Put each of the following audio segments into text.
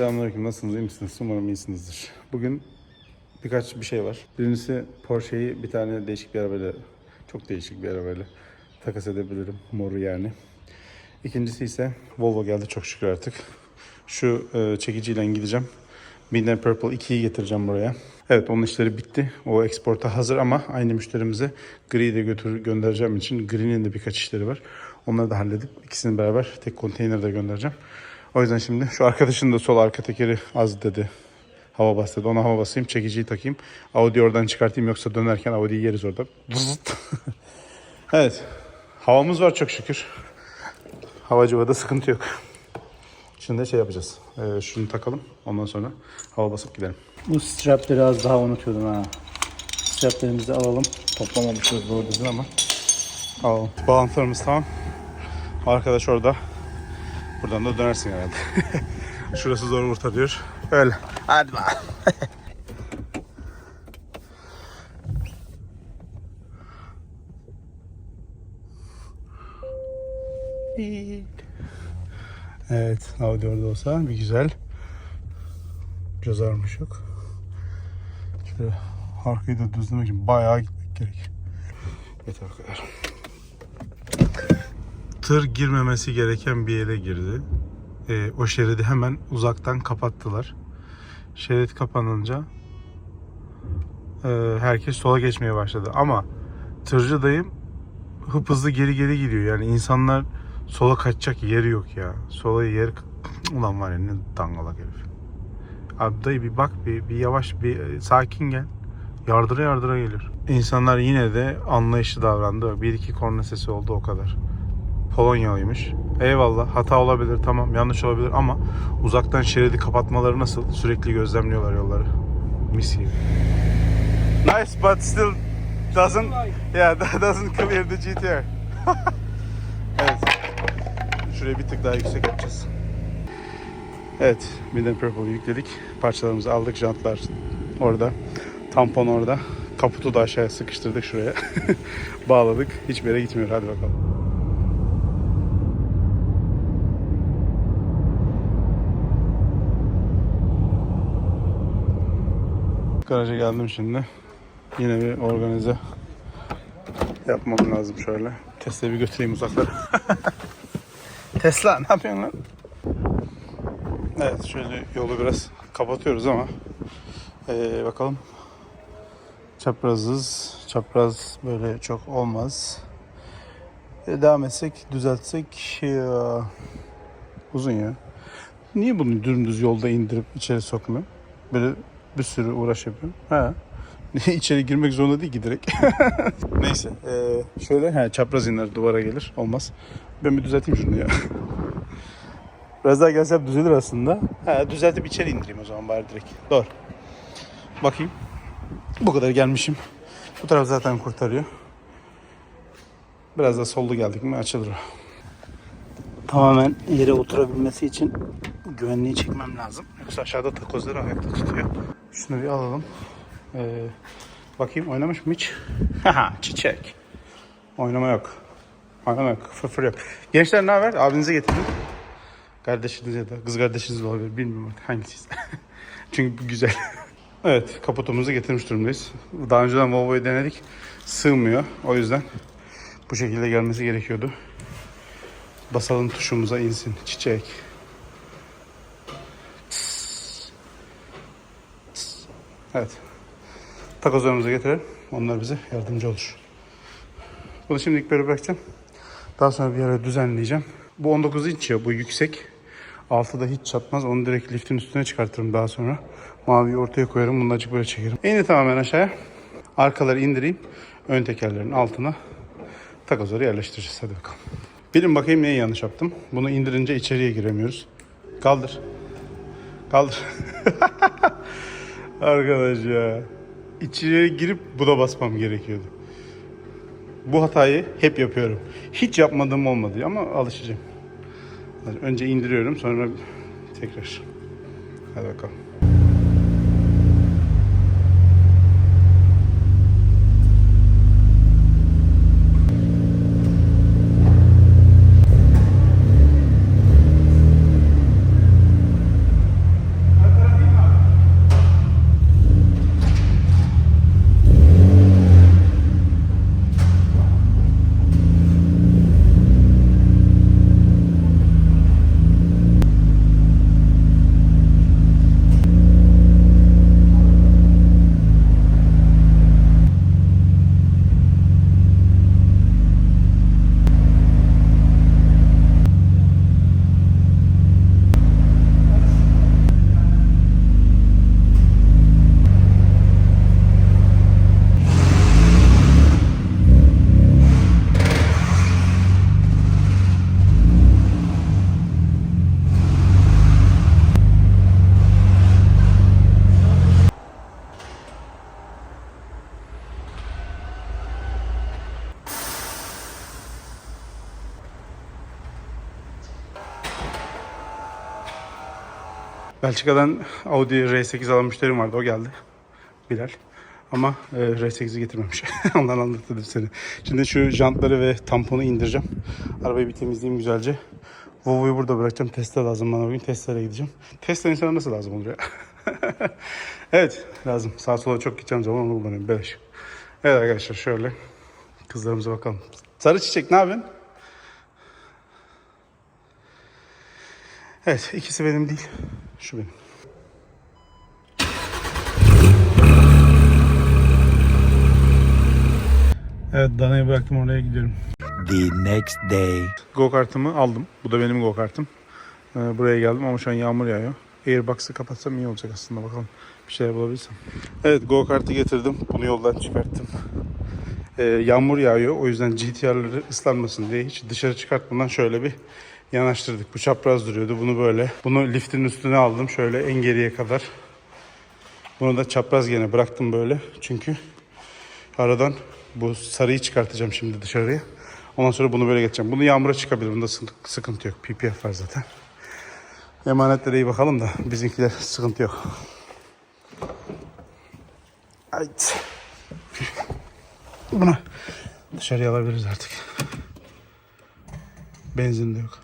selamünaleyküm. Nasılsınız? iyi misiniz? Umarım iyisinizdir. Bugün birkaç bir şey var. Birincisi Porsche'yi bir tane değişik bir arabayla, çok değişik bir arabayla takas edebilirim. Moru yani. İkincisi ise Volvo geldi çok şükür artık. Şu e, çekiciyle gideceğim. Midnight Purple 2'yi getireceğim buraya. Evet onun işleri bitti. O eksporta hazır ama aynı müşterimize griyi de götür göndereceğim için gri'nin de birkaç işleri var. Onları da halledip ikisini beraber tek konteynerde göndereceğim. O yüzden şimdi şu arkadaşın da sol arka tekeri az dedi. Hava bas dedi. Ona hava basayım, çekiciyi takayım. Audi oradan çıkartayım yoksa dönerken Audi'yi yeriz orada. evet. Havamız var çok şükür. Havacıvada sıkıntı yok. Şimdi şey yapacağız. Ee, şunu takalım. Ondan sonra hava basıp gidelim. Bu strapleri az daha unutuyordum ha. Straplerimizi alalım. Toplamamışız doğru düzgün ama. Alalım. Bağlantılarımız tamam. Arkadaş orada. Buradan da dönersin herhalde. Şurası zor vurta diyor. Öyle. Hadi lan. Evet, Audi orada olsa bir güzel. Göz ağrımış yok. Şöyle arkayı da düzlemek için bayağı gitmek gerek. Yeter o kadar. Tır girmemesi gereken bir yere girdi. Ee, o şeridi hemen uzaktan kapattılar. Şerit kapanınca e, herkes sola geçmeye başladı. Ama tırcı dayım hıp hızlı geri geri gidiyor. Yani insanlar sola kaçacak yeri yok ya. Sola yer... Ulan var ya ne dangalak herif. Abi dayı bir bak bir, bir yavaş bir e, sakin gel. Yardıra yardıra gelir. İnsanlar yine de anlayışlı davrandı. Bir iki korna sesi oldu o kadar. Polonyalıymış. Eyvallah hata olabilir tamam yanlış olabilir ama uzaktan şeridi kapatmaları nasıl? Sürekli gözlemliyorlar yolları. Mis gibi. Nice but still doesn't yeah doesn't clear the GTR. evet. Şurayı bir tık daha yüksek yapacağız. Evet, Midnight Purple'ı yükledik. Parçalarımızı aldık, jantlar orada. Tampon orada. Kaputu da aşağıya sıkıştırdık şuraya. Bağladık. Hiçbir yere gitmiyor. Hadi bakalım. Garaja geldim şimdi. Yine bir organize yapmam lazım şöyle. Tesla'yı bir götüreyim uzaklara. Tesla ne yapıyorsun lan? Evet şöyle yolu biraz kapatıyoruz ama ee, bakalım çaprazız. Çapraz böyle çok olmaz. E, devam etsek, düzeltsek ya, uzun ya. Niye bunu dümdüz yolda indirip içeri sokmuyor? Böyle bir sürü uğraş yapıyorum. Ha. içeri girmek zorunda değil ki direkt. Neyse. ee, şöyle he, çapraz iner duvara gelir. Olmaz. Ben bir düzelteyim şunu ya. Biraz daha gelsem düzelir aslında. Ha, düzeltip içeri indireyim o zaman bari direkt. Doğru. Bakayım. Bu kadar gelmişim. Bu taraf zaten kurtarıyor. Biraz da sollu geldik mi açılır. Tamamen yere oturabilmesi için güvenliği çekmem lazım. Yoksa aşağıda takozları ayakta tutuyor. Şunu bir alalım. Ee, bakayım oynamış mı hiç? Haha çiçek. Oynama yok. Oynama yok. Fırfır yok. Gençler ne haber? Abinize getirdim. Kardeşiniz ya da kız kardeşiniz de olabilir. Bilmiyorum artık hangisi. Çünkü güzel. evet kaputumuzu getirmiş durumdayız. Daha önceden Volvo'yu denedik. Sığmıyor. O yüzden bu şekilde gelmesi gerekiyordu. Basalım tuşumuza insin. Çiçek. Evet. Takozlarımızı getirelim. Onlar bize yardımcı olur. Bunu şimdilik böyle bırakacağım. Daha sonra bir ara düzenleyeceğim. Bu 19 inç ya bu yüksek. Altıda hiç çatmaz. Onu direkt liftin üstüne çıkartırım daha sonra. Maviyi ortaya koyarım. Bunu açık böyle çekerim. İğne tamamen aşağıya. Arkaları indireyim. Ön tekerlerin altına takozları yerleştireceğiz. Hadi bakalım. Bilin bakayım neyi yanlış yaptım. Bunu indirince içeriye giremiyoruz. Kaldır. Kaldır. Arkadaş ya. İçeriye girip buna basmam gerekiyordu. Bu hatayı hep yapıyorum. Hiç yapmadığım olmadı ama alışacağım. Önce indiriyorum sonra tekrar. Hadi bakalım. Belçika'dan Audi R8 alan müşterim vardı. O geldi. Bilal. Ama e, R8'i getirmemiş. Ondan anlatırdım seni. Şimdi şu jantları ve tamponu indireceğim. Arabayı bir temizleyeyim güzelce. Volvo'yu burada bırakacağım. Tesla lazım bana bugün. Tesla'ya gideceğim. Tesla insana nasıl lazım olur ya? evet lazım. Sağa sola çok gideceğim zaman onu kullanıyorum. Beleş. Evet arkadaşlar şöyle. Kızlarımıza bakalım. Sarı çiçek ne yapıyorsun? Evet ikisi benim değil. Şu benim. Evet Dana'yı bıraktım oraya gidiyorum. the next day. Go kartımı aldım. Bu da benim go kartım. Ee, buraya geldim ama şu an yağmur yağıyor. Airbox'ı kapatsam iyi olacak aslında bakalım. Bir şeyler bulabilirsem. Evet go kartı getirdim. Bunu yoldan çıkarttım. Ee, yağmur yağıyor. O yüzden GTR'ları ıslanmasın diye hiç dışarı çıkartmadan şöyle bir yanaştırdık. Bu çapraz duruyordu. Bunu böyle. Bunu liftin üstüne aldım. Şöyle en geriye kadar. Bunu da çapraz gene bıraktım böyle. Çünkü aradan bu sarıyı çıkartacağım şimdi dışarıya. Ondan sonra bunu böyle geçeceğim. Bunu yağmura çıkabilir. Bunda sı- sıkıntı yok. PPF var zaten. Emanetlere iyi bakalım da bizimkiler sıkıntı yok. Hayt. Bunu dışarıya alabiliriz artık. Benzin de yok.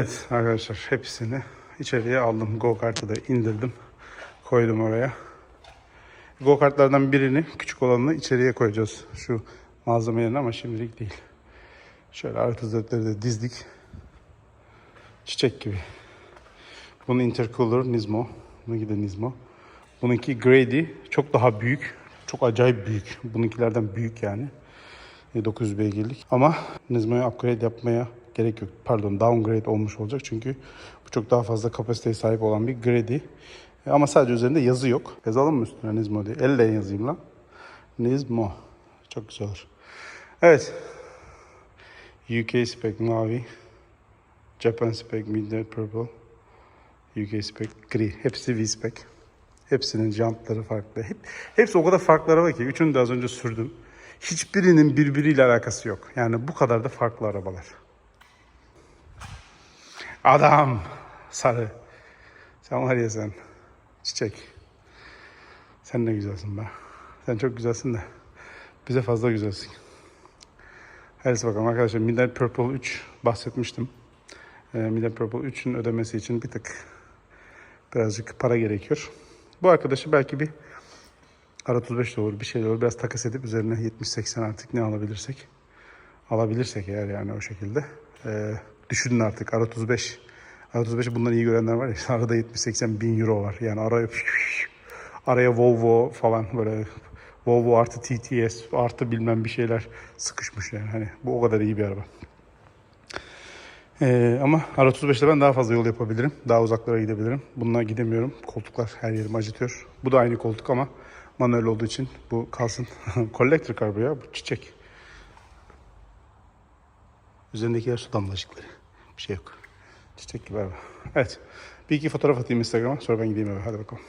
Evet arkadaşlar hepsini içeriye aldım. Go kartı da indirdim. Koydum oraya. Go kartlardan birini küçük olanını içeriye koyacağız. Şu malzeme yerine ama şimdilik değil. Şöyle artı dörtleri de dizdik. Çiçek gibi. Bunun intercooler Nismo. Bununki de Nismo. Bununki Grady. Çok daha büyük. Çok acayip büyük. Bununkilerden büyük yani. E, 900 beygirlik. Ama Nismo'ya upgrade yapmaya gerek yok. Pardon downgrade olmuş olacak. Çünkü bu çok daha fazla kapasiteye sahip olan bir Grady. E, Ama sadece üzerinde yazı yok. Yazalım mı üstüne Nismo diye? Elle yazayım lan. Nismo. Çok güzel olur. Evet. UK spec mavi. Japan spec midnight purple. UK spec gri. Hepsi V spec. Hepsinin jantları farklı. Hep, hepsi o kadar farkları var ki. Üçünü de az önce sürdüm. Hiçbirinin birbiriyle alakası yok. Yani bu kadar da farklı arabalar. Adam. Sarı. Sen var ya sen. Çiçek. Sen ne güzelsin be. Sen çok güzelsin de. Bize fazla güzelsin. Hayırlısı bakalım arkadaşlar. Midnight Purple 3 bahsetmiştim. Ee, Midnight Purple 3'ün ödemesi için bir tık birazcık para gerekiyor. Bu arkadaşı belki bir R35 de olur, bir şey olur. Biraz takas edip üzerine 70-80 artık ne alabilirsek. Alabilirsek eğer yani o şekilde. Ee, düşünün artık R35. R35'i bundan iyi görenler var ya. Arada 70-80 bin euro var. Yani araya araya Volvo falan böyle Volvo artı TTS artı bilmem bir şeyler sıkışmış yani. Hani bu o kadar iyi bir araba. Ee, ama R35'te ben daha fazla yol yapabilirim. Daha uzaklara gidebilirim. Bununla gidemiyorum. Koltuklar her yerimi acıtıyor. Bu da aynı koltuk ama manuel olduğu için bu kalsın. Collector car bu ya. Bu çiçek. Üzerindekiler su damlacıkları. Bir şey yok. Çiçek gibi araba. Evet. Bir iki fotoğraf atayım Instagram'a. Sonra ben gideyim eve. Hadi bakalım.